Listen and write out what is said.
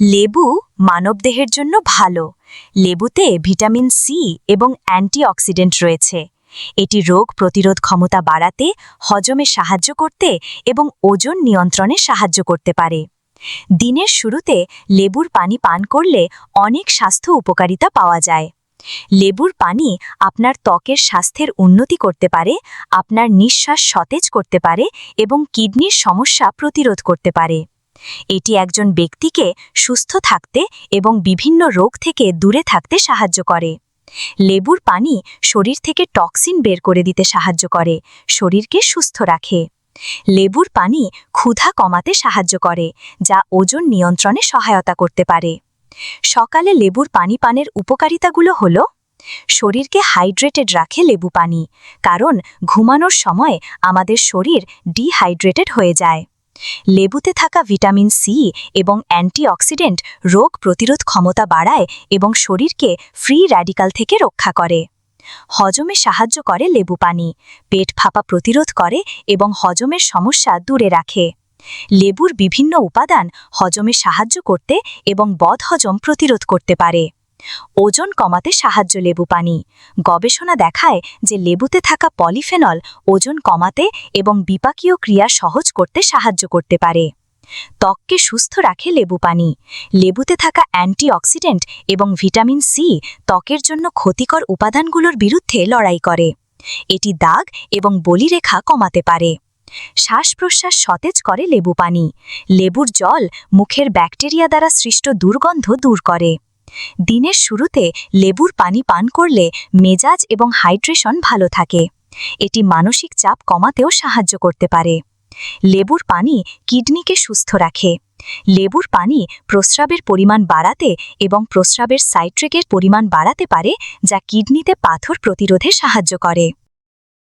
লেবু মানবদেহের জন্য ভালো। লেবুতে ভিটামিন সি এবং অ্যান্টিঅক্সিডেন্ট রয়েছে। এটি রোগ প্রতিরোধ ক্ষমতা বাড়াতে, হজমে সাহায্য করতে এবং ওজন নিয়ন্ত্রণে সাহায্য করতে পারে। দিনের শুরুতে লেবুর পানি পান করলে অনেক স্বাস্থ্য উপকারিতা পাওয়া যায়। লেবুর পানি আপনার ত্বকের স্বাস্থ্যের উন্নতি করতে পারে, আপনার নিঃশ্বাস সতেজ করতে পারে এবং কিডনির সমস্যা প্রতিরোধ করতে পারে। এটি একজন ব্যক্তিকে সুস্থ থাকতে এবং বিভিন্ন রোগ থেকে দূরে থাকতে সাহায্য করে। লেবুর পানি শরীর থেকে টক্সিন বের করে দিতে সাহায্য করে, শরীরকে সুস্থ রাখে। লেবুর পানি ক্ষুধা কমাতে সাহায্য করে, যা ওজন নিয়ন্ত্রণে সহায়তা করতে পারে। সকালে লেবুর পানি পানের উপকারিতাগুলো হল, শরীরকে হাইড্রেটেড রাখে লেবু পানি, কারণ ঘুমানোর সময় আমাদের শরীর ডিহাইড্রেটেড হয়ে যায়। লেবুতে থাকা ভিটামিন সি এবং অ্যান্টিঅক্সিডেন্ট রোগ প্রতিরোধ ক্ষমতা বাড়ায় এবং শরীরকে ফ্রি র্যাডিকাল থেকে রক্ষা করে। হজমে সাহায্য করে লেবু পানি, পেট ফাঁপা প্রতিরোধ করে এবং হজমের সমস্যা দূরে রাখে। লেবুর বিভিন্ন উপাদান হজমে সাহায্য করতে এবং বদহজম প্রতিরোধ করতে পারে। ওজন কমাতে সাহায্য লেবু পানি। গবেষণা দেখায় যে লেবুতে থাকা পলিফেনল ওজন কমাতে এবং বিপাকীয় ক্রিয়া সহজ করতে সাহায্য করতে পারে। ত্বককে সুস্থ রাখে লেবু পানি। লেবুতে থাকা অ্যান্টিঅক্সিডেন্ট এবং ভিটামিন সি ত্বকের জন্য ক্ষতিকর উপাদানগুলোর বিরুদ্ধে লড়াই করে। এটি দাগ এবং বলিরেখা কমাতে পারে। শ্বাস প্রশ্বাস সতেজ করে লেবু পানি। লেবুর জল মুখের ব্যাকটেরিয়া দ্বারা সৃষ্ট দুর্গন্ধ দূর করে। দিনের শুরুতে লেবুর পানি পান করলে মেজাজ এবং হাইড্রেশন ভালো থাকে। এটি মানসিক চাপ কমাতেও সাহায্য করতে পারে। লেবুর পানি কিডনিকে সুস্থ রাখে। লেবুর পানি প্রস্রাবের পরিমাণ বাড়াতে এবং প্রস্রাবের সাইট্রিকের পরিমাণ বাড়াতে পারে, যা কিডনিতে পাথর প্রতিরোধে সাহায্য করে।